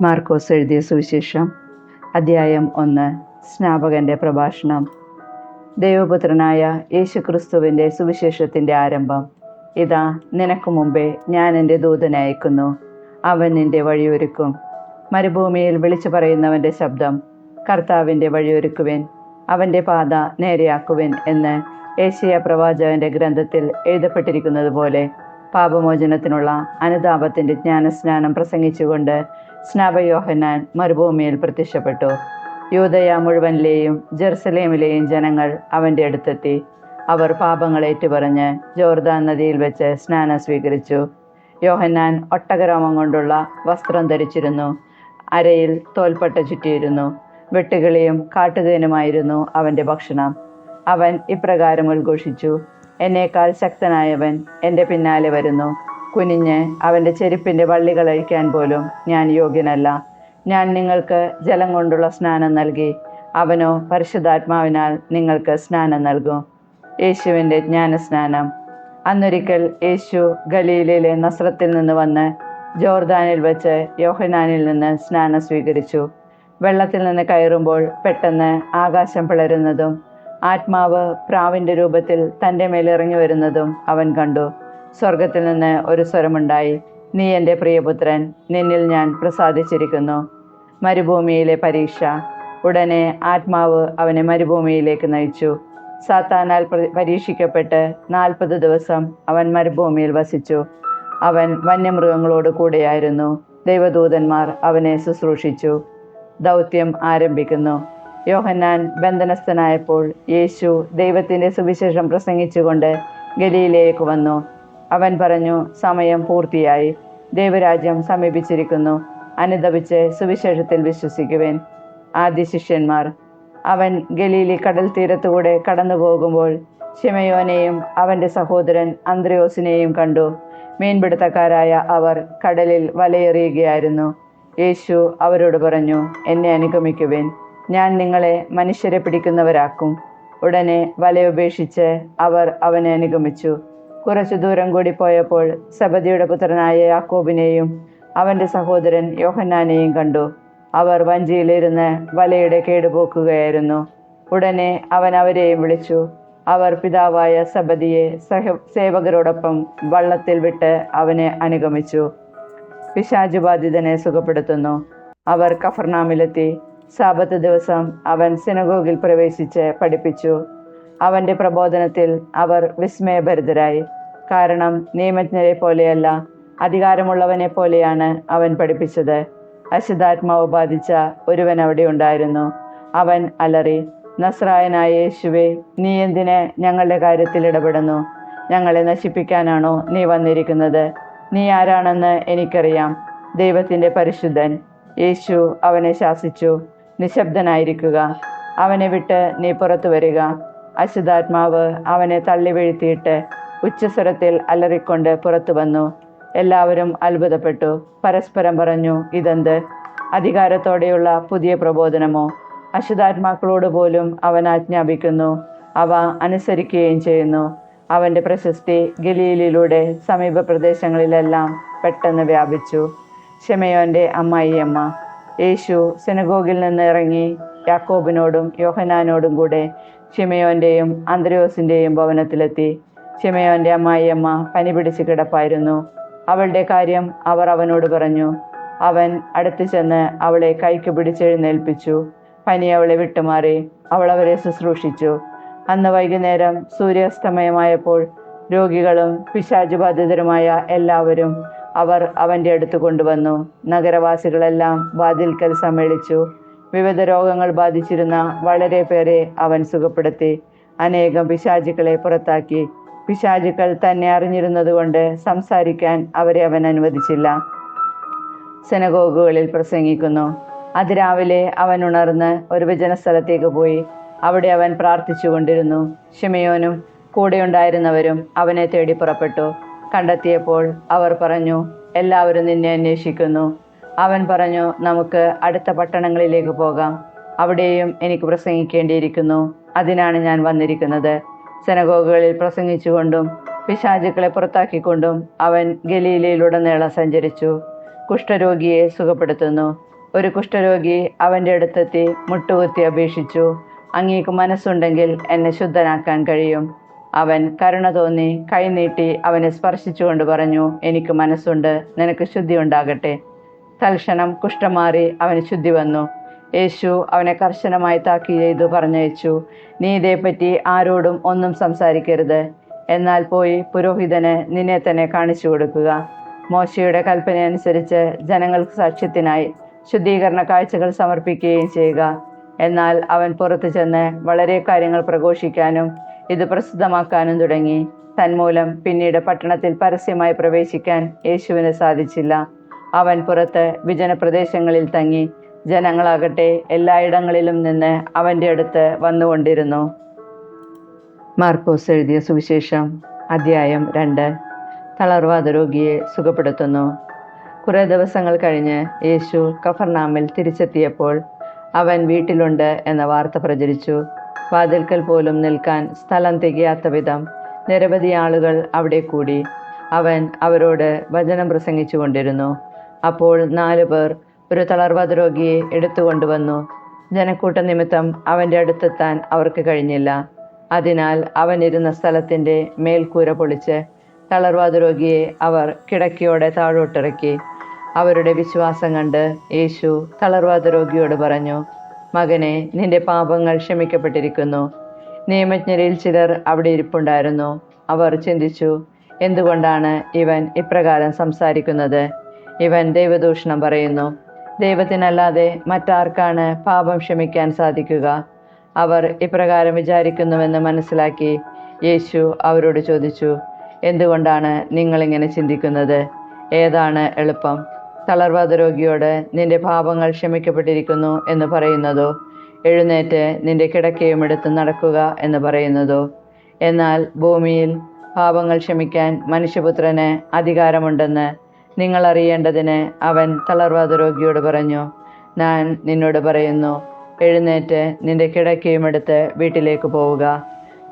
മാർക്കോസ് എഴുതിയ സുവിശേഷം അദ്ധ്യായം ഒന്ന് സ്നാപകന്റെ പ്രഭാഷണം. ദൈവപുത്രനായ യേശുക്രിസ്തുവിന്റെ സുവിശേഷത്തിന്റെ ആരംഭം. ഇതാ നിനക്ക് മുമ്പേ ഞാൻ എന്റെ ദൂതനെ അയക്കുന്നു. അവൻ നിന്റെ വഴിയൊരുക്കും. മരുഭൂമിയിൽ വിളിച്ചു പറയുന്നവന്റെ ശബ്ദം കർത്താവിന്റെ വഴിയൊരുക്കുവിൻ. അവന്റെ പാത നേരെയാക്കുവിൻ എന്ന് ഏഷ്യ പ്രവാചകന്റെ ഗ്രന്ഥത്തിൽ എഴുതപ്പെട്ടിരിക്കുന്നത് പോലെ പാപമോചനത്തിനുള്ള അനുതാപത്തിന്റെ ജ്ഞാനസ്നാനം പ്രസംഗിച്ചുകൊണ്ട് സ്നാപയോഹന്നാൻ മരുഭൂമിയിൽ പ്രത്യക്ഷപ്പെട്ടു. യൂതയ മുഴുവനിലെയും ജെറുസലേമിലെയും ജനങ്ങൾ അവന്റെ അടുത്തെത്തി. അവർ പാപങ്ങൾ ഏറ്റുപറഞ്ഞ് ജോർദാൻ നദിയിൽ വെച്ച് സ്നാനം സ്വീകരിച്ചു. യോഹന്നാൻ ഒട്ടകരോമം കൊണ്ടുള്ള വസ്ത്രം ധരിച്ചിരുന്നു. അരയിൽ തോൽപ്പട്ട ചുറ്റിയിരുന്നു. വെട്ടുകിളിയും കാട്ടുതേനുമായിരുന്നു അവന്റെ ഭക്ഷണം. അവൻ ഇപ്രകാരം ഉദ്ഘോഷിച്ചു. എന്നേക്കാൾ ശക്തനായവൻ എന്റെ പിന്നാലെ വരുന്നു. കുനിഞ്ഞ് അവന്റെ ചെരുപ്പിന്റെ വള്ളികൾ അഴിക്കാൻ പോലും ഞാൻ യോഗ്യനല്ല. ഞാൻ നിങ്ങൾക്ക് ജലം കൊണ്ടുള്ള സ്നാനം നൽകി അവനോ പരിശുദ്ധാത്മാവിനാൽ നിങ്ങൾക്ക് സ്നാനം നൽകും. യേശുവിന്റെ ജ്ഞാനസ്നാനം. അന്നൊരിക്കൽ യേശു ഗലീലയിലെ നസ്രത്തിൽ നിന്ന് വന്ന് ജോർദാനിൽ വെച്ച് യോഹനാനിൽ നിന്ന് സ്നാനം സ്വീകരിച്ചു. വെള്ളത്തിൽ നിന്ന് കയറുമ്പോൾ പെട്ടെന്ന് ആകാശം പിളരുന്നതും ആത്മാവ് പ്രാവിന്റെ രൂപത്തിൽ തന്റെ മേലിറങ്ങി വരുന്നതും അവൻ കണ്ടു. സ്വർഗത്തിൽ നിന്ന് ഒരു സ്വരമുണ്ടായി. നീ എന്റെ പ്രിയപുത്രൻ നിന്നിൽ ഞാൻ പ്രസാദിച്ചിരിക്കുന്നു. മരുഭൂമിയിലെ പരീക്ഷ. ഉടനെ ആത്മാവ് അവനെ മരുഭൂമിയിലേക്ക് നയിച്ചു. സാത്താനാൽ പ്ര- പരീക്ഷിക്കപ്പെട്ട് നാൽപ്പത് ദിവസം അവൻ മരുഭൂമിയിൽ വസിച്ചു. അവൻ വന്യമൃഗങ്ങളോട് കൂടെയായിരുന്നു. ദൈവദൂതന്മാർ അവനെ ശുശ്രൂഷിച്ചു. ദൗത്യം ആരംഭിക്കുന്നു. യോഹന്നാൻ ബന്ധനസ്ഥനായപ്പോൾ യേശു ദൈവത്തിന്റെ സുവിശേഷം പ്രസംഗിച്ചുകൊണ്ട് ഗലീലയിലേക്ക് വന്നു. അവൻ പറഞ്ഞു സമയം പൂർത്തിയായി. ദൈവരാജ്യം സമീപിച്ചിരിക്കുന്നു. അനുദപിച്ച് സുവിശേഷത്തിൽ വിശ്വസിക്കുവേൻ. ആദ്യ ശിഷ്യന്മാർ. അവൻ ഗലീലി കടൽ തീരത്തുകൂടെ കടന്നു പോകുമ്പോൾ ഷിമയോനെയും അവന്റെ സഹോദരൻ അന്ത്രയോസിനെയും കണ്ടു. മീൻപിടുത്തക്കാരായ അവർ കടലിൽ വലയെറിയുകയായിരുന്നു. യേശു അവരോട് പറഞ്ഞു എന്നെ അനുഗമിക്കുവേൻ. ഞാൻ നിങ്ങളെ മനുഷ്യരെ പിടിക്കുന്നവരാക്കും. ഉടനെ വലയുപേക്ഷിച്ച് അവർ അവനെ അനുഗമിച്ചു. കുറച്ചു ദൂരം കൂടി പോയപ്പോൾ സബദിയുടെ പുത്രനായ യാക്കോബിനെയും അവന്റെ സഹോദരൻ യോഹന്നാനെയും കണ്ടു. അവർ വഞ്ചിയിലിരുന്ന് വലയുടെ കേടുപോക്കുകയായിരുന്നു. ഉടനെ അവൻ അവരെയും വിളിച്ചു. അവർ പിതാവായ സബദിയെ സഹ സേവകരോടൊപ്പം വള്ളത്തിൽ വിട്ട് അവനെ അനുഗമിച്ചു. പിശാചുബാധിതനെ സുഖപ്പെടുത്തുന്നു. അവർ കഫർനാമിലെത്തി. സാപത്ത് ദിവസം അവൻ സിനഗോഗിൽ പ്രവേശിച്ച് പഠിപ്പിച്ചു. അവന്റെ പ്രബോധനത്തിൽ അവർ വിസ്മയഭരിതരായി. കാരണം നിയമജ്ഞരെ പോലെയല്ല അധികാരമുള്ളവനെ പോലെയാണ് അവൻ പഠിപ്പിച്ചത്. അശുദ്ധാത്മാവ് ബാധിച്ച ഒരുവൻ അവിടെ ഉണ്ടായിരുന്നു. അവൻ അലറി നസ്രായനായ യേശുവെ നീ എന്തിന് ഞങ്ങളുടെ കാര്യത്തിൽ ഇടപെടുന്നു? ഞങ്ങളെ നശിപ്പിക്കാനാണോ നീ വന്നിരിക്കുന്നത്? നീ ആരാണെന്ന് എനിക്കറിയാം. ദൈവത്തിന്റെ പരിശുദ്ധൻ യേശു അവനെ ശാസിച്ചു. നിശബ്ദനായിരിക്കുക. അവനെ വിട്ട് നീ പുറത്തു വരിക. അശുദ്ധാത്മാവ് അവനെ തള്ളി വീഴ്ത്തിയിട്ട് ഉച്ചസ്വരത്തിൽ അലറിക്കൊണ്ട് പുറത്തു വന്നു. എല്ലാവരും അത്ഭുതപ്പെട്ടു. പരസ്പരം പറഞ്ഞു ഇതെന്ത്? അധികാരത്തോടെയുള്ള പുതിയ പ്രബോധനമോ? അശുതാത്മാക്കളോട് പോലും അവൻ ആജ്ഞാപിക്കുന്നു. അവ അനുസരിക്കുകയും ചെയ്യുന്നു. അവന്റെ പ്രശസ്തി ഗലീലിലൂടെ സമീപ പ്രദേശങ്ങളിലെല്ലാം പെട്ടെന്ന് വ്യാപിച്ചു. ഷെമയോന്റെ അമ്മായിയമ്മ യേശു സിനഗോഗിൽ നിന്ന് ഇറങ്ങി യാക്കോബിനോടും യോഹനാനോടും കൂടെ ഷിമയോന്റെയും അന്ത്രയോസിന്റെയും ഭവനത്തിലെത്തി. ഷിമയോന്റെ അമ്മായിയമ്മ പനി പിടിച്ച് കിടപ്പായിരുന്നു. അവളുടെ കാര്യം അവർ അവനോട് പറഞ്ഞു. അവൻ അടുത്തു ചെന്ന് അവളെ കൈക്ക് പിടിച്ചെഴുന്നേൽപ്പിച്ചു പനി അവളെ വിട്ടുമാറി അവൾ അവരെ ശുശ്രൂഷിച്ചു. അന്ന് വൈകുന്നേരം സൂര്യാസ്തമയമായപ്പോൾ രോഗികളും പിശാചുബാധിതരുമായ എല്ലാവരും അവർ അവന്റെ അടുത്ത് കൊണ്ടുവന്നു. നഗരവാസികളെല്ലാം വാതിൽക്കൽ സമ്മേളിച്ചു. വിവിധ രോഗങ്ങൾ ബാധിച്ചിരുന്ന വളരെ പേരെ അവൻ സുഖപ്പെടുത്തി. അനേകം പിശാചുക്കളെ പുറത്താക്കി. പിശാചുക്കൾ തന്നെ അറിഞ്ഞിരുന്നതുകൊണ്ട് സംസാരിക്കാൻ അവരെ അവൻ അനുവദിച്ചില്ല. സെനഗോഗുകളിൽ പ്രസംഗിക്കുന്നു അതിരാവിലെ അവൻ ഉണർന്ന് ഒരു വിജനസ്ഥലത്തേക്ക് പോയി. അവിടെ അവൻ പ്രാർത്ഥിച്ചു കൊണ്ടിരുന്നു. ഷിമയോനും കൂടെയുണ്ടായിരുന്നവരും അവനെ തേടി പുറപ്പെട്ടു. കണ്ടെത്തിയപ്പോൾ അവർ പറഞ്ഞു എല്ലാവരും നിന്നെ അന്വേഷിക്കുന്നു. അവൻ പറഞ്ഞു നമുക്ക് അടുത്ത പട്ടണങ്ങളിലേക്ക് പോകാം. അവിടെയും എനിക്ക് പ്രസംഗിക്കേണ്ടിയിരിക്കുന്നു. അതിനാണ് ഞാൻ വന്നിരിക്കുന്നത്. സെനഗോഗുകളിൽ പ്രസംഗിച്ചുകൊണ്ടും പിശാചുക്കളെ പുറത്താക്കിക്കൊണ്ടും അവൻ ഗലീലയിലുടനീളം സഞ്ചരിച്ചു. കുഷ്ഠരോഗിയെ സുഖപ്പെടുത്തുന്നു. ഒരു കുഷ്ഠരോഗി അവന്റെ അടുത്തെത്തി മുട്ടുകുത്തി അപേക്ഷിച്ചു. അങ്ങേക്ക് മനസ്സുണ്ടെങ്കിൽ എന്നെ ശുദ്ധനാക്കാൻ കഴിയും. അവൻ കരുണ തോന്നി കൈനീട്ടി അവനെ സ്പർശിച്ചുകൊണ്ട് പറഞ്ഞു എനിക്ക് മനസ്സുണ്ട് നിനക്ക് ശുദ്ധി ഉണ്ടാകട്ടെ തൽക്ഷണം കുഷ്ഠം മാറി അവന് ശുദ്ധി വന്നു. യേശു അവനെ കർശനമായി താക്കി ചെയ്തു പറഞ്ഞയച്ചു. നീ ഇതേപ്പറ്റി ആരോടും ഒന്നും സംസാരിക്കരുത്. എന്നാൽ പോയി പുരോഹിതന് നിന്നെ തന്നെ കാണിച്ചു കൊടുക്കുക. മോശയുടെ കൽപ്പനയനുസരിച്ച് ജനങ്ങൾക്ക് സാക്ഷ്യത്തിനായി ശുദ്ധീകരണ കാഴ്ചകൾ സമർപ്പിക്കുകയും ചെയ്യുക. എന്നാൽ അവൻ പുറത്തു ചെന്ന് വളരെ കാര്യങ്ങൾ പ്രഘോഷിക്കാനും ഇത് പ്രസിദ്ധമാക്കാനും തുടങ്ങി. തന്മൂലം പിന്നീട് പട്ടണത്തിൽ പരസ്യമായി പ്രവേശിക്കാൻ യേശുവിന് സാധിച്ചില്ല. അവൻ പുറത്ത് വിജനപ്രദേശങ്ങളിൽ തങ്ങി ജനങ്ങളാകട്ടെ എല്ലായിടങ്ങളിലും നിന്ന് അവന്റെ അടുത്ത് വന്നുകൊണ്ടിരുന്നു. മാർക്കോസ് എഴുതിയ സുവിശേഷം അധ്യായം രണ്ട്. തളർവാദ രോഗിയെ സുഖപ്പെടുത്തുന്നു. കുറേ ദിവസങ്ങൾ കഴിഞ്ഞ് യേശു കഫർനാമിൽ തിരിച്ചെത്തിയപ്പോൾ അവൻ വീട്ടിലുണ്ട് എന്ന വാർത്ത പ്രചരിച്ചു. വാതിൽക്കൽ പോലും നിൽക്കാൻ സ്ഥലം തികയാത്ത വിധം നിരവധി ആളുകൾ അവിടെ കൂടി. അവൻ അവരോട് വചനം പ്രസംഗിച്ചു കൊണ്ടിരുന്നു അപ്പോൾ നാലു പേർ ഒരു തളർവാദ രോഗിയെ എടുത്തുകൊണ്ടുവന്നു ജനക്കൂട്ട നിമിത്തം അവന്റെ അടുത്തെത്താൻ അവർക്ക് കഴിഞ്ഞില്ല. അതിനാൽ അവൻ ഇരുന്ന സ്ഥലത്തിന്റെ മേൽക്കൂര പൊളിച്ച് തളർവാദ രോഗിയെ അവർ കിടക്കയോടെ താഴോട്ടിറക്കി. അവരുടെ വിശ്വാസം കണ്ട് യേശു തളർവാദ രോഗിയോട് പറഞ്ഞു മകനെ നിന്റെ പാപങ്ങൾ ക്ഷമിക്കപ്പെട്ടിരിക്കുന്നു. നിയമജ്ഞരിൽ ചിലർ അവിടെ ഇരിപ്പുണ്ടായിരുന്നു. അവർ ചിന്തിച്ചു എന്തുകൊണ്ടാണ് ഇവൻ ഇപ്രകാരം സംസാരിക്കുന്നത്? ഇവൻ ദൈവദൂഷണം പറയുന്നു. ദൈവത്തിനല്ലാതെ മറ്റാർക്കാണ് പാപം ക്ഷമിക്കാൻ സാധിക്കുക. അവർ ഇപ്രകാരം വിചാരിക്കുന്നുവെന്ന് മനസ്സിലാക്കി യേശു അവരോട് ചോദിച്ചു എന്തുകൊണ്ടാണ് നിങ്ങളിങ്ങനെ ചിന്തിക്കുന്നത്? ഏതാണ് എളുപ്പം? തളർവാദ രോഗിയോട് നിന്റെ പാപങ്ങൾ ക്ഷമിക്കപ്പെട്ടിരിക്കുന്നു എന്ന് പറയുന്നതോ? എഴുന്നേറ്റ് നിന്റെ കിടക്കയും എടുത്ത് നടക്കുക എന്ന് പറയുന്നതോ? എന്നാൽ ഭൂമിയിൽ പാപങ്ങൾ ക്ഷമിക്കാൻ മനുഷ്യപുത്രന് അധികാരമുണ്ടെന്ന് നിങ്ങൾ അറിയേണ്ടതിന് അവൻ തളർവാദ രോഗിയോട് പറഞ്ഞു ഞാൻ നിന്നോട് പറയുന്നു എഴുന്നേറ്റ് നിന്റെ കിടക്കയും എടുത്ത് വീട്ടിലേക്ക് പോവുക.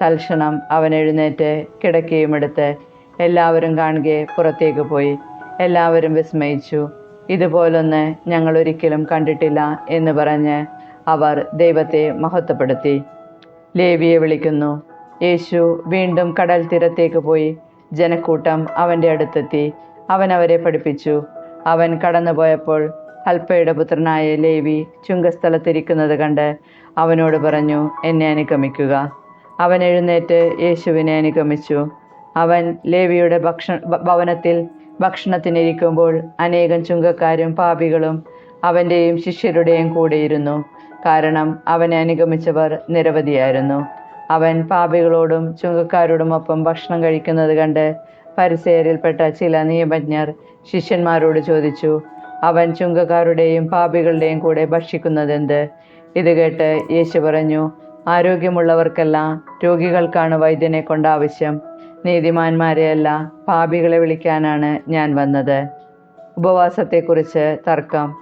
തൽക്ഷണം അവൻ എഴുന്നേറ്റ് കിടക്കയും എടുത്ത് എല്ലാവരും കാണുകയെ പുറത്തേക്ക് പോയി. എല്ലാവരും വിസ്മയിച്ചു. ഇതുപോലൊന്ന് ഞങ്ങൾ ഒരിക്കലും കണ്ടിട്ടില്ല എന്ന് പറഞ്ഞ് അവർ ദൈവത്തെ മഹത്വപ്പെടുത്തി. ലേവിയെ വിളിക്കുന്നു. യേശു വീണ്ടും കടൽ തീരത്തേക്ക് പോയി. ജനക്കൂട്ടം അവന്റെ അടുത്തെത്തി. അവൻ അവരെ പഠിപ്പിച്ചു. അവൻ കടന്നുപോയപ്പോൾ അൽപ്പയുടെ പുത്രനായ ലേവി ചുങ്കസ്ഥലത്തിരിക്കുന്നത് കണ്ട് അവനോട് പറഞ്ഞു എന്നെ അനുഗമിക്കുക. അവൻ എഴുന്നേറ്റ് യേശുവിനെ അനുഗമിച്ചു. അവൻ ലേവിയുടെ ഭക്ഷ ഭവനത്തിൽ ഭക്ഷണത്തിനിരിക്കുമ്പോൾ അനേകം ചുങ്കക്കാരും പാപികളും അവന്റെയും ശിഷ്യരുടെയും കൂടെയിരുന്നു കാരണം അവനെ അനുഗമിച്ചവർ നിരവധിയായിരുന്നു. അവൻ പാപികളോടും ചുങ്കക്കാരോടുമൊപ്പം ഭക്ഷണം കഴിക്കുന്നത് കണ്ട് പരിസയരിൽപ്പെട്ട ചില നിയമജ്ഞർ ശിഷ്യന്മാരോട് ചോദിച്ചു അവൻ ചുങ്കക്കാരുടെയും പാപികളുടെയും കൂടെ ഭക്ഷിക്കുന്നതെന്ത്? ഇത് കേട്ട് യേശു പറഞ്ഞു ആരോഗ്യമുള്ളവർക്കല്ല രോഗികൾക്കാണ് വൈദ്യനെ കൊണ്ട് ആവശ്യം. നീതിമാന്മാരെയല്ല പാപികളെ വിളിക്കാനാണ് ഞാൻ വന്നത്. ഉപവാസത്തെക്കുറിച്ച് തർക്കം.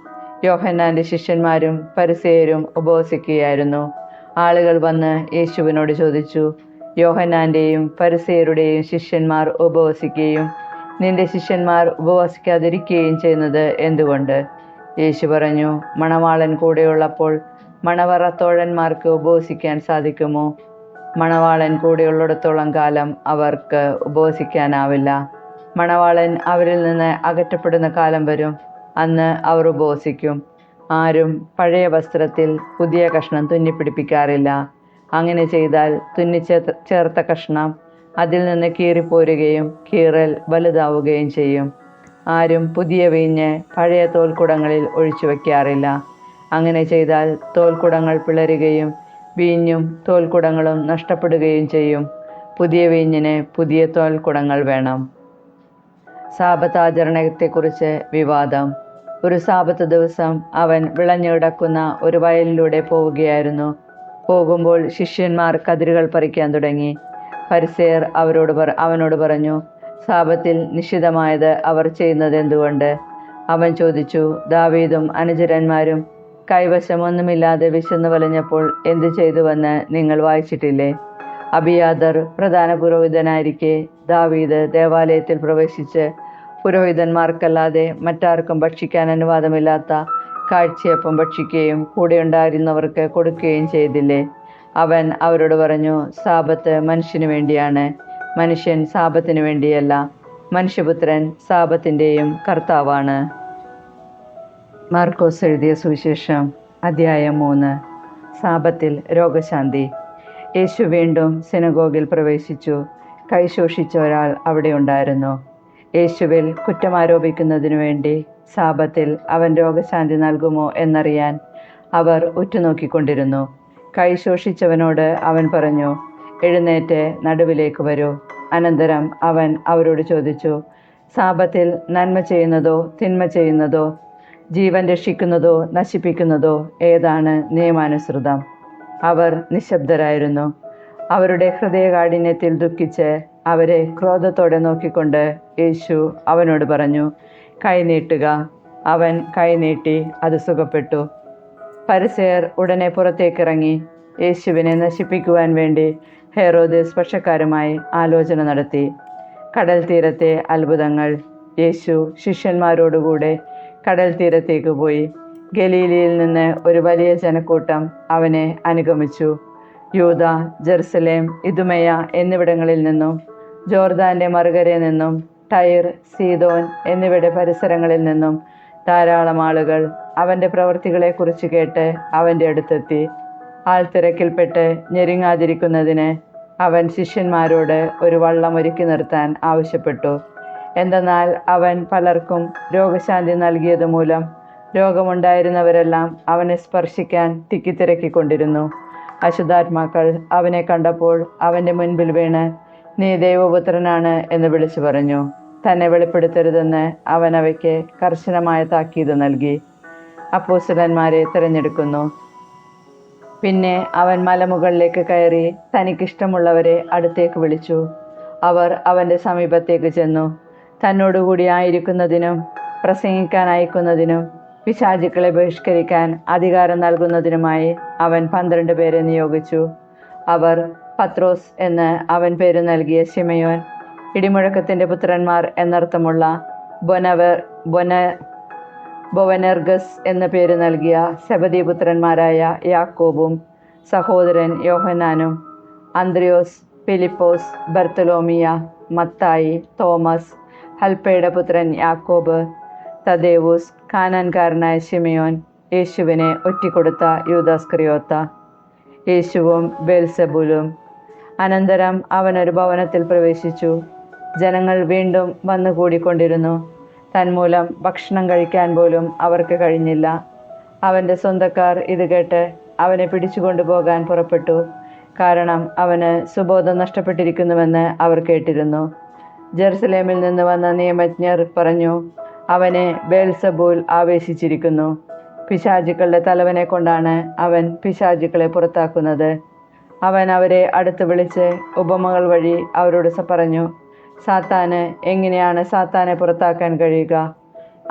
യോഹന്നാന്റെ ശിഷ്യന്മാരും പരിസയരും ഉപവസിക്കുകയായിരുന്നു. ആളുകൾ വന്ന് യേശുവിനോട് ചോദിച്ചു യോഹന്നാന്റെയും പരിസയരുടെയും ശിഷ്യന്മാർ ഉപവസിക്കുകയും നിന്റെ ശിഷ്യന്മാർ ഉപവസിക്കാതിരിക്കുകയും ചെയ്യുന്നത് എന്തുകൊണ്ട്? യേശു പറഞ്ഞു മണവാളൻ കൂടെയുള്ളപ്പോൾ മണവറത്തോഴന്മാർക്ക് ഉപവസിക്കാൻ സാധിക്കുമോ? മണവാളൻ കൂടെയുള്ളിടത്തോളം കാലം അവർക്ക് ഉപവസിക്കാനാവില്ല. മണവാളൻ അവരിൽ നിന്ന് അകറ്റപ്പെടുന്ന കാലം വരും. അന്ന് അവർ ഉപവസിക്കും. ആരും പഴയ വസ്ത്രത്തിൽ പുതിയ കഷ്ണം തുന്നിപ്പിടിപ്പിക്കാറില്ല. അങ്ങനെ ചെയ്താൽ തുന്നിച്ചേ ചേർത്ത കഷ്ണം അതിൽ നിന്ന് കീറിപ്പോരുകയും കീറൽ വലുതാവുകയും ചെയ്യും. ആരും പുതിയ വീഞ്ഞ് പഴയ തോൽക്കുടങ്ങളിൽ ഒഴിച്ചു വയ്ക്കാറില്ല. അങ്ങനെ ചെയ്താൽ തോൽക്കുടങ്ങൾ പിളരുകയും വീഞ്ഞും തോൽക്കുടങ്ങളും നഷ്ടപ്പെടുകയും ചെയ്യും. പുതിയ വീഞ്ഞിന് പുതിയ തോൽക്കുടങ്ങൾ വേണം. സാപത്താചരണത്തെക്കുറിച്ച് വിവാദം. ഒരു സാപത്ത് ദിവസം അവൻ വിളഞ്ഞു കിടക്കുന്ന ഒരു വയലിലൂടെ പോവുകയായിരുന്നു. പോകുമ്പോൾ ശിഷ്യന്മാർ കതിരുകൾ പറിക്കാൻ തുടങ്ങി. പരിസയർ അവരോട് പറ അവനോട് പറഞ്ഞു സാപത്തിൽ നിശ്ചിതമായത് അവർ ചെയ്യുന്നത് എന്തുകൊണ്ട്? അവൻ ചോദിച്ചു ദാവീദും അനുചരന്മാരും കൈവശമൊന്നുമില്ലാതെ വിശന്നു വലഞ്ഞപ്പോൾ എന്തു ചെയ്തുവെന്ന് നിങ്ങൾ വായിച്ചിട്ടില്ലേ? അബിയാദർ പ്രധാന പുരോഹിതനായിരിക്കെ ദാവീദ് ദേവാലയത്തിൽ പ്രവേശിച്ച് പുരോഹിതന്മാർക്കല്ലാതെ മറ്റാർക്കും ഭക്ഷിക്കാൻ അനുവാദമില്ലാത്ത കാഴ്ചയപ്പം ഭക്ഷിക്കുകയും കൂടെ ഉണ്ടായിരുന്നവർക്ക് കൊടുക്കുകയും ചെയ്തില്ലേ? അവൻ അവരോട് പറഞ്ഞു സാപത്ത് മനുഷ്യന് വേണ്ടിയാണ്. മനുഷ്യൻ സാപത്തിന് വേണ്ടിയല്ല. മനുഷ്യപുത്രൻ സാപത്തിന്റെയും കർത്താവാണ്. മാർക്കോസ് എഴുതിയ സുവിശേഷം അധ്യായം മൂന്ന്. സാപത്തിൽ രോഗശാന്തി. യേശു വീണ്ടും സിനഗോഗിൽ പ്രവേശിച്ചു. കൈശോഷിച്ച ഒരാൾ അവിടെ ഉണ്ടായിരുന്നു. യേശുവിൽ കുറ്റമാരോപിക്കുന്നതിനു വേണ്ടി സാപത്തിൽ അവൻ രോഗശാന്തി നൽകുമോ എന്നറിയാൻ അവർ ഉറ്റുനോക്കിക്കൊണ്ടിരുന്നു. കൈ ശോഷിച്ചവനോട് അവൻ പറഞ്ഞു എഴുന്നേറ്റ് നടുവിലേക്ക് വരൂ. അനന്തരം അവൻ അവരോട് ചോദിച്ചു സാപത്തിൽ നന്മ ചെയ്യുന്നതോ തിന്മ ചെയ്യുന്നതോ ജീവൻ രക്ഷിക്കുന്നതോ നശിപ്പിക്കുന്നതോ ഏതാണ് നിയമാനുസൃതം? അവർ നിശബ്ദരായിരുന്നു. അവരുടെ ഹൃദയകാഠിന്യത്തിൽ ദുഃഖിച്ച് അവരെ ക്രോധത്തോടെ നോക്കിക്കൊണ്ട് യേശു അവനോട് പറഞ്ഞു കൈ നീട്ടുക. അവൻ കൈനീട്ടി അത് സുഖപ്പെട്ടു. പരിസയർ ഉടനെ പുറത്തേക്കിറങ്ങി യേശുവിനെ നശിപ്പിക്കുവാൻ വേണ്ടി ഹെറോദേസ് പക്ഷക്കാരുമായി ആലോചന നടത്തി. കടൽ തീരത്തെ അത്ഭുതങ്ങൾ. യേശു ശിഷ്യന്മാരോടുകൂടെ കടൽ തീരത്തേക്ക് പോയി. ഗലീലിയിൽ നിന്ന് ഒരു വലിയ ജനക്കൂട്ടം അവനെ അനുഗമിച്ചു. യൂത ജെറുസലേം ഇതുമയ എന്നിവിടങ്ങളിൽ നിന്നും ജോർദാന്റെ മറുകരയിൽ നിന്നും ടയർ സീതോൻ എന്നിവയുടെ പരിസരങ്ങളിൽ നിന്നും ധാരാളം ആളുകൾ അവന്റെ പ്രവൃത്തികളെക്കുറിച്ച് കേട്ട് അവന്റെ അടുത്തെത്തി. ആൾ തിരക്കിൽപ്പെട്ട് ഞെരുങ്ങാതിരിക്കുന്നതിന് അവൻ ശിഷ്യന്മാരോട് ഒരു വള്ളം ഒരുക്കി നിർത്താൻ ആവശ്യപ്പെട്ടു. എന്തെന്നാൽ അവൻ പലർക്കും രോഗശാന്തി നൽകിയത് മൂലം രോഗമുണ്ടായിരുന്നവരെല്ലാം അവനെ സ്പർശിക്കാൻ തിക്കിത്തിരക്കിക്കൊണ്ടിരുന്നു. അശുദ്ധാത്മാക്കൾ അവനെ കണ്ടപ്പോൾ അവന്റെ മുൻപിൽ വീണ് നീ ദൈവപുത്രനാണ് എന്ന് വിളിച്ചു പറഞ്ഞു. തന്നെ വെളിപ്പെടുത്തരുതെന്ന് അവൻ അവയ്ക്ക് കർശനമായ താക്കീത് നൽകി. അപ്പോസ്തലന്മാരെ തിരഞ്ഞെടുക്കുന്നു. പിന്നെ അവൻ മലമുകളിലേക്ക് കയറി തനിക്കിഷ്ടമുള്ളവരെ അടുത്തേക്ക് വിളിച്ചു. അവർ അവന്റെ സമീപത്തേക്ക് ചെന്നു. തന്നോടുകൂടി ആയിരിക്കുന്നതിനും പ്രസംഗിക്കാൻ അയക്കുന്നതിനും പിശാചുക്കളെ ബഹിഷ്കരിക്കാൻ അധികാരം നൽകുന്നതിനുമായി അവൻ പന്ത്രണ്ട് പേരെ നിയോഗിച്ചു. അവർ പത്രോസ് എന്ന് അവൻ പേര് നൽകിയ ശിമയോൻ ഇടിമുഴക്കത്തിന്റെ പുത്രന്മാർ എന്നർത്ഥമുള്ള ബൊനവർ ബൊന ബൊവനർഗസ് എന്ന പേര് നൽകിയ സബദി പുത്രന്മാരായ യാക്കോബും സഹോദരൻ യോഹനാനും അന്ത്രയോസ് ഫിലിപ്പോസ് ബർത്തലോമിയ മത്തായി തോമസ് ഹൽപ്പയുടെ പുത്രൻ യാക്കോബ് തദേവൂസ് കാനാൻകാരനായ ശിമയോൻ യേശുവിനെ ഒറ്റിക്കൊടുത്ത യൂദാസ്ക്രിയോത്ത യേശുവും ബേൽസബുലും അനന്തരം അവൻ ഒരു ഭവനത്തിൽ പ്രവേശിച്ചു. ജനങ്ങൾ വീണ്ടും വന്നു കൂടിക്കൊണ്ടിരുന്നു. തന്മൂലം ഭക്ഷണം കഴിക്കാൻ പോലും അവർക്ക് കഴിഞ്ഞില്ല. അവന്റെ സ്വന്തക്കാർ ഇത് കേട്ട് അവനെ പിടിച്ചുകൊണ്ടുപോകാൻ പുറപ്പെട്ടു. കാരണം അവന് സുബോധം നഷ്ടപ്പെട്ടിരിക്കുന്നുവെന്ന് അവർ കേട്ടിരുന്നു. ജെറുസലേമിൽ നിന്ന് വന്ന നിയമജ്ഞർ പറഞ്ഞു അവനെ ബേൽസബൂൽ ആവേശിച്ചിരിക്കുന്നു. പിശാചുക്കളുടെ തലവനെ കൊണ്ടാണ് അവൻ പിശാചുക്കളെ പുറത്താക്കുന്നത്. അവൻ അവരെ അടുത്ത് വിളിച്ച് ഉപമകൾ വഴി അവരോട് പറഞ്ഞു സാത്താന് എങ്ങനെയാണ് സാത്താനെ പുറത്താക്കാൻ കഴിയുക?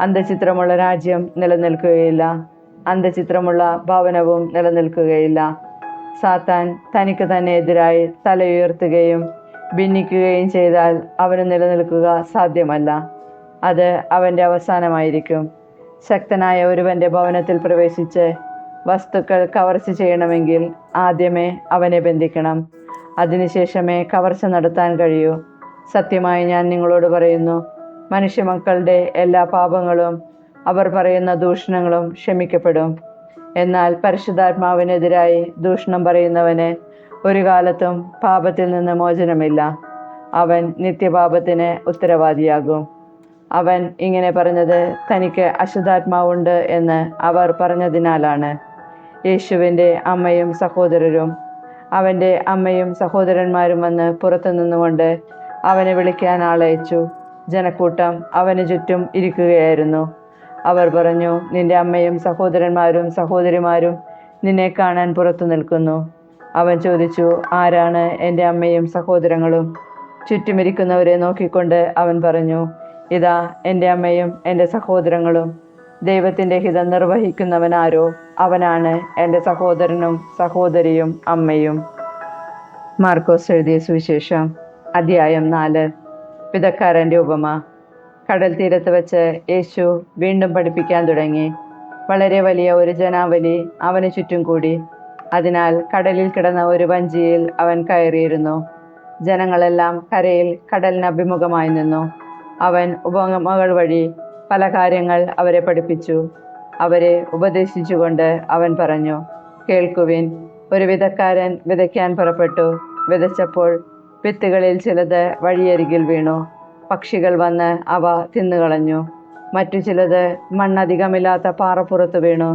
അന്ധചിത്രമുള്ള രാജ്യം നിലനിൽക്കുകയില്ല. അന്ധചിത്രമുള്ള ഭവനവും നിലനിൽക്കുകയില്ല. സാത്താൻ തനിക്ക് തന്നെ എതിരായി തലയുയർത്തുകയും ഭിന്നിക്കുകയും ചെയ്താൽ അവന് നിലനിൽക്കുക സാധ്യമല്ല. അത് അവന്റെ അവസാനമായിരിക്കും. ശക്തനായ ഒരുവന്റെ ഭവനത്തിൽ പ്രവേശിച്ച് വസ്തുക്കൾ കവർച്ച ചെയ്യണമെങ്കിൽ ആദ്യമേ അവനെ ബന്ധിക്കണം. അതിനുശേഷമേ കവർച്ച നടത്താൻ കഴിയൂ. സത്യമായി ഞാൻ നിങ്ങളോട് പറയുന്നു മനുഷ്യമക്കളുടെ എല്ലാ പാപങ്ങളും അവർ പറയുന്ന ദൂഷണങ്ങളും ക്ഷമിക്കപ്പെടും. എന്നാൽ പരിശുദ്ധാത്മാവിനെതിരായി ദൂഷണം പറയുന്നവന് ഒരു കാലത്തും പാപത്തിൽ നിന്ന് മോചനമില്ല. അവൻ നിത്യപാപത്തിന് ഉത്തരവാദിയാകും. അവൻ ഇങ്ങനെ പറഞ്ഞത് തനിക്ക് അശുദ്ധാത്മാവുണ്ട് എന്ന് അവർ പറഞ്ഞതിനാലാണ്. യേശുവിന്റെ അമ്മയും സഹോദരരും. അവന്റെ അമ്മയും സഹോദരന്മാരും വന്ന് പുറത്തു നിന്നുകൊണ്ട് അവനെ വിളിക്കാൻ ആളയച്ചു. ജനക്കൂട്ടം അവന് ചുറ്റും ഇരിക്കുകയായിരുന്നു. അവർ പറഞ്ഞു നിന്റെ അമ്മയും സഹോദരന്മാരും സഹോദരിമാരും നിന്നെ കാണാൻ പുറത്തു നിൽക്കുന്നു. അവൻ ചോദിച്ചു ആരാണ് എന്റെ അമ്മയും സഹോദരങ്ങളും? ചുറ്റുമിരിക്കുന്നവരെ നോക്കിക്കൊണ്ട് അവൻ പറഞ്ഞു ഇതാ എന്റെ അമ്മയും എന്റെ സഹോദരങ്ങളും. ദൈവത്തിന്റെ ഹിതം നിർവഹിക്കുന്നവനാരോ? അവനാണ് എന്റെ സഹോദരനും സഹോദരിയും അമ്മയും. മാർക്കോസ് എഴുതിയ സുവിശേഷം അധ്യായം നാല്. പിതക്കാരന്റെ ഉപമ. കടൽ തീരത്ത് വെച്ച് യേശു വീണ്ടും പഠിപ്പിക്കാൻ തുടങ്ങി. വളരെ വലിയ ഒരു ജനാവലി അവന് ചുറ്റും കൂടി. അതിനാൽ കടലിൽ കിടന്ന ഒരു വഞ്ചിയിൽ അവൻ കയറിയിരുന്നു. ജനങ്ങളെല്ലാം കരയിൽ കടലിന് അഭിമുഖമായി നിന്നു. അവൻ ഉപമകൾ വഴി പല കാര്യങ്ങൾ അവരെ പഠിപ്പിച്ചു. അവരെ ഉപദേശിച്ചുകൊണ്ട് അവൻ പറഞ്ഞു കേൾക്കുവിൻ ഒരു വിധക്കാരൻ വിതയ്ക്കാൻ പുറപ്പെട്ടു. വിതച്ചപ്പോൾ വിത്തുകളിൽ ചിലത് വഴിയരികിൽ വീണു. പക്ഷികൾ വന്ന് അവ തിന്നുകളഞ്ഞു മറ്റു ചിലത് മണ്ണധികമില്ലാത്ത പാറപ്പുറത്ത് വീണു.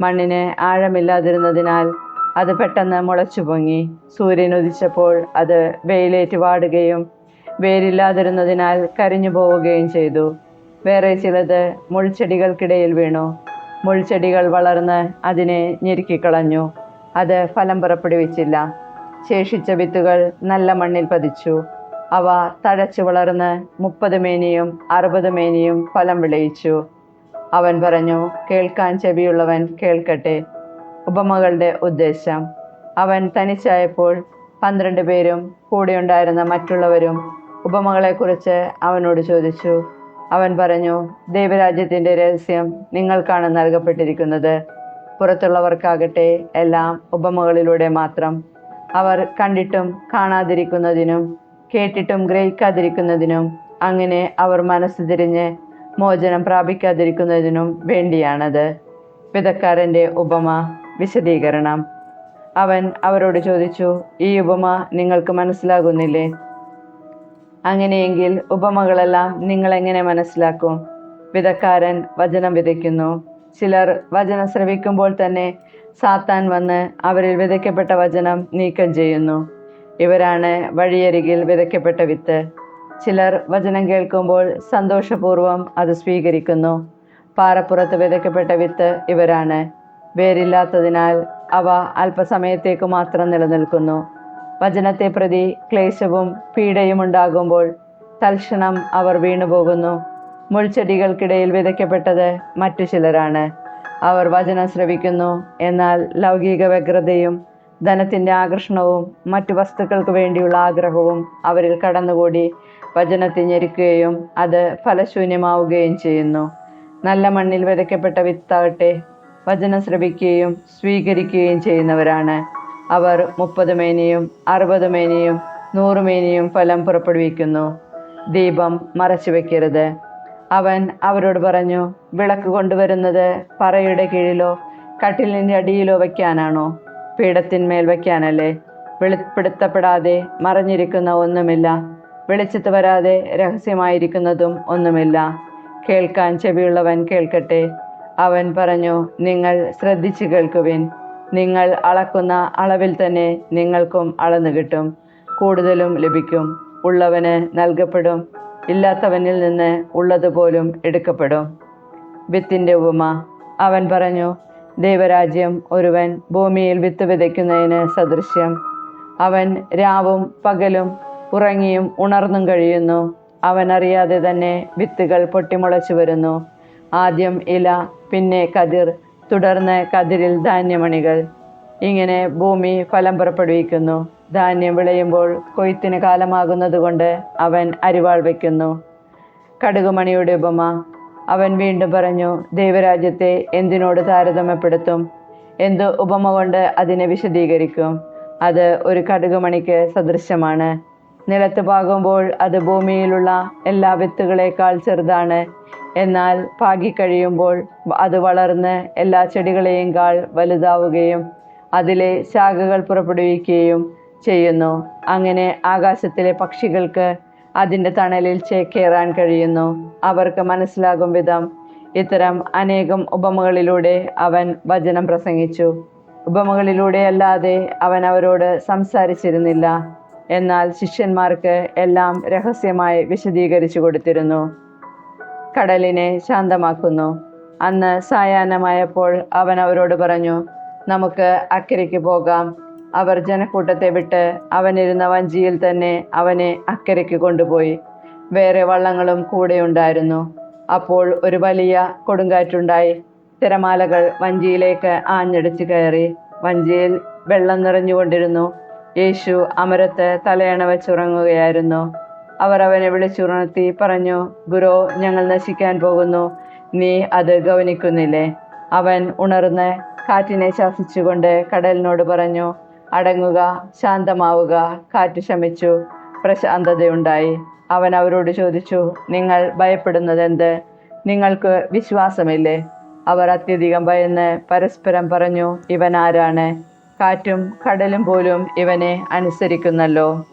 മണ്ണിന് ആഴമില്ലാതിരുന്നതിനാൽ അത് പെട്ടെന്ന് മുളച്ചു പൊങ്ങി. സൂര്യൻ ഉദിച്ചപ്പോൾ അത് വെയിലേറ്റ് വാടുകയും വേരില്ലാതിരുന്നതിനാൽ കരിഞ്ഞു പോവുകയും ചെയ്തു. വേറെ ചിലത് മുൾച്ചെടികൾക്കിടയിൽ വീണു. മുൾച്ചെടികൾ വളർന്ന് അതിനെ ഞെരുക്കിക്കളഞ്ഞു. അത് ഫലം പുറപ്പെടുവിച്ചില്ല. ശേഷിച്ച വിത്തുകൾ നല്ല മണ്ണിൽ പതിച്ചു. അവ തഴച്ചു വളർന്ന് മുപ്പത് മേനിയും അറുപത് മേനിയും ഫലം വിളയിച്ചു. അവൻ പറഞ്ഞു കേൾക്കാൻ ചെവിയുള്ളവൻ കേൾക്കട്ടെ. ഉപമകളുടെ ഉദ്ദേശം. അവൻ തനിച്ചായപ്പോൾ പന്ത്രണ്ട് പേരും കൂടെയുണ്ടായിരുന്ന മറ്റുള്ളവരും ഉപമകളെക്കുറിച്ച് അവനോട് ചോദിച്ചു അവൻ പറഞ്ഞു ദൈവരാജ്യത്തിന്റെ രഹസ്യം നിങ്ങൾക്കാണ് നൽകപ്പെട്ടിരിക്കുന്നത്. പുറത്തുള്ളവർക്കാകട്ടെ എല്ലാം ഉപമകളിലൂടെ മാത്രം. അവർ കണ്ടിട്ടും കാണാതിരിക്കുന്നതിനും കേട്ടിട്ടും ഗ്രഹിക്കാതിരിക്കുന്നതിനും അങ്ങനെ അവർ മനസ്സ് തിരിഞ്ഞ് മോചനം പ്രാപിക്കാതിരിക്കുന്നതിനും വേണ്ടിയാണത്. വിധക്കാരന്റെ ഉപമ വിശദീകരണം. അവൻ അവരോട് ചോദിച്ചു ഈ ഉപമ നിങ്ങൾക്ക് മനസ്സിലാകുന്നില്ലേ? അങ്ങനെയെങ്കിൽ ഉപമകളെല്ലാം നിങ്ങൾ എങ്ങനെ മനസ്സിലാക്കും? വിധക്കാരൻ വചനം വിതയ്ക്കുന്നു. ചിലർ വചനം ശ്രവിക്കുമ്പോൾ തന്നെ സാത്താൻ വന്ന് അവരിൽ വിതയ്ക്കപ്പെട്ട വചനം നീക്കം ചെയ്യുന്നു. ഇവരാണ് വഴിയരികിൽ വിതയ്ക്കപ്പെട്ട വിത്ത്. ചിലർ വചനം കേൾക്കുമ്പോൾ സന്തോഷപൂർവം അത് സ്വീകരിക്കുന്നു. പാറപ്പുറത്ത് വിതയ്ക്കപ്പെട്ട വിത്ത് ഇവരാണ്. വേരില്ലാത്തതിനാൽ അവ അല്പസമയത്തേക്ക് മാത്രം നിലനിൽക്കുന്നു. വചനത്തെ പ്രതി ക്ലേശവും പീഡയും ഉണ്ടാകുമ്പോൾ തൽക്ഷണം അവർ വീണുപോകുന്നു. മുൾച്ചെടികൾക്കിടയിൽ വിതയ്ക്കപ്പെട്ടത് മറ്റു ചിലരാണ്. അവർ വചനം ശ്രവിക്കുന്നു. എന്നാൽ ലൗകിക വ്യഗ്രതയും ധനത്തിന്റെ ആകർഷണവും മറ്റു വസ്തുക്കൾക്ക് വേണ്ടിയുള്ള ആഗ്രഹവും അവരിൽ കടന്നുകൂടി വചനത്തെ ഞെരുക്കുകയും അത് ഫലശൂന്യമാവുകയും ചെയ്യുന്നു. നല്ല മണ്ണിൽ വിതയ്ക്കപ്പെട്ട വിത്താകട്ടെ വചനം ശ്രവിക്കുകയും സ്വീകരിക്കുകയും ചെയ്യുന്നവരാണ്. അവർ മുപ്പത് മേനിയും അറുപത് മേനിയും നൂറ് മേനിയും ഫലം പുറപ്പെടുവിക്കുന്നു. ദീപം മറച്ചു വയ്ക്കരുത് അവൻ അവരോട് പറഞ്ഞു വിളക്ക് കൊണ്ടുവരുന്നത് പറയുടെ കീഴിലോ കട്ടിലിന്റെ അടിയിലോ വയ്ക്കാനാണോ പീഠത്തിന്മേൽ വയ്ക്കാനല്ലേ വെളിപ്പെടുത്തപ്പെടാതെ മറഞ്ഞിരിക്കുന്ന ഒന്നുമില്ല. വെളിച്ചത്ത് വരാതെ രഹസ്യമായിരിക്കുന്നതും ഒന്നുമില്ല. കേൾക്കാൻ ചെവിയുള്ളവൻ കേൾക്കട്ടെ. അവൻ പറഞ്ഞു നിങ്ങൾ ശ്രദ്ധിച്ചു കേൾക്കുവിൻ. നിങ്ങൾ അളക്കുന്ന അളവിൽ തന്നെ നിങ്ങൾക്കും അളന്നു കിട്ടും. കൂടുതലും ലഭിക്കും. ഉള്ളവന് നൽകപ്പെടും. ഇല്ലാത്തവനിൽ നിന്ന് ഉള്ളതുപോലും എടുക്കപ്പെടും. വിത്തിന്റെ ഉപമ. അവൻ പറഞ്ഞു ദൈവരാജ്യം ഒരുവൻ ഭൂമിയിൽ വിത്ത് വിതയ്ക്കുന്നതിന് സദൃശ്യം. അവൻ രാവും പകലും ഉറങ്ങിയും ഉണർന്നും കഴിയുന്നു. അവൻ അറിയാതെ തന്നെ വിത്തുകൾ പൊട്ടിമുളച്ചു വരുന്നു. ആദ്യം ഇല പിന്നെ കതിർ തുടർന്ന് കതിരിൽ ധാന്യമണികൾ. ഇങ്ങനെ ഭൂമി ഫലം പുറപ്പെടുവിക്കുന്നു. ധാന്യം വിളയുമ്പോൾ കൊയ്ത്തിന് കാലമാകുന്നതുകൊണ്ട് അവൻ അരിവാൾ വയ്ക്കുന്നു. കടുകുമണിയുടെ ഉപമ. അവൻ വീണ്ടും പറഞ്ഞു ദൈവരാജ്യത്തെ എന്തിനോട് താരതമ്യപ്പെടുത്തും? എന്ത് ഉപമ കൊണ്ട് അതിനെ വിശദീകരിക്കും? അത് ഒരു കടുകുമണിക്ക് സദൃശ്യമാണ്. നിലത്ത് പാകുമ്പോൾ അത് ഭൂമിയിലുള്ള എല്ലാ വിത്തുകളേക്കാൾ ചെറുതാണ്. എന്നാൽ പാകിക്കഴിയുമ്പോൾ അത് വളർന്ന് എല്ലാ ചെടികളെയും കാൾ വലുതാവുകയും അതിലെ ശാഖകൾ പുറപ്പെടുവിക്കുകയും ചെയ്യുന്നു. അങ്ങനെ ആകാശത്തിലെ പക്ഷികൾക്ക് അതിന്റെ തണലിൽ ചേക്കേറാൻ കഴിയുന്നു. അവർക്ക് മനസ്സിലാകും വിധം ഇത്തരം അനേകം ഉപമകളിലൂടെ അവൻ വചനം പ്രസംഗിച്ചു. ഉപമകളിലൂടെ അല്ലാതെ അവൻ അവരോട് സംസാരിച്ചിരുന്നില്ല. എന്നാൽ ശിഷ്യന്മാർക്ക് എല്ലാം രഹസ്യമായി വിശദീകരിച്ചു കൊടുത്തിരുന്നു. കടലിനെ ശാന്തമാക്കുന്നു. അന്ന് സായാഹ്നമായപ്പോൾ അവൻ അവരോട് പറഞ്ഞു നമുക്ക് അക്കരയ്ക്ക് പോകാം. അവർ ജനക്കൂട്ടത്തെ വിട്ട് അവനിരുന്ന വഞ്ചിയിൽ തന്നെ അവനെ അക്കരയ്ക്ക് കൊണ്ടുപോയി. വേറെ വള്ളങ്ങളും കൂടെ ഉണ്ടായിരുന്നു. അപ്പോൾ ഒരു വലിയ കൊടുങ്കാറ്റുണ്ടായി. തിരമാലകൾ വഞ്ചിയിലേക്ക് ആഞ്ഞടിച്ചു കയറി. വഞ്ചിയിൽ വെള്ളം നിറഞ്ഞുകൊണ്ടിരുന്നു. യേശു അമരത്ത് തലയണ വെച്ചുറങ്ങുകയായിരുന്നു അവർ അവനെ വിളിച്ചുണർത്തി പറഞ്ഞു ഗുരു ഞങ്ങൾ നശിക്കാൻ പോകുന്നു. നീ അത് ഗവനിക്കുന്നില്ലേ അവൻ ഉണർന്ന് കാറ്റിനെ ശാസിച്ചുകൊണ്ട് കടലിനോട് പറഞ്ഞു അടങ്ങുക ശാന്തമാവുക. കാറ്റ് ശമിച്ചു പ്രശാന്തതയുണ്ടായി. അവൻ അവരോട് ചോദിച്ചു നിങ്ങൾ ഭയപ്പെടുന്നതെന്ത്? നിങ്ങൾക്ക് വിശ്വാസമില്ലേ? അവർ അത്യധികം ഭയന്ന് പരസ്പരം പറഞ്ഞു ഇവൻ ആരാണ്? കാറ്റും കടലും പോലും ഇവനെ അനുസരിക്കുന്നല്ലോ.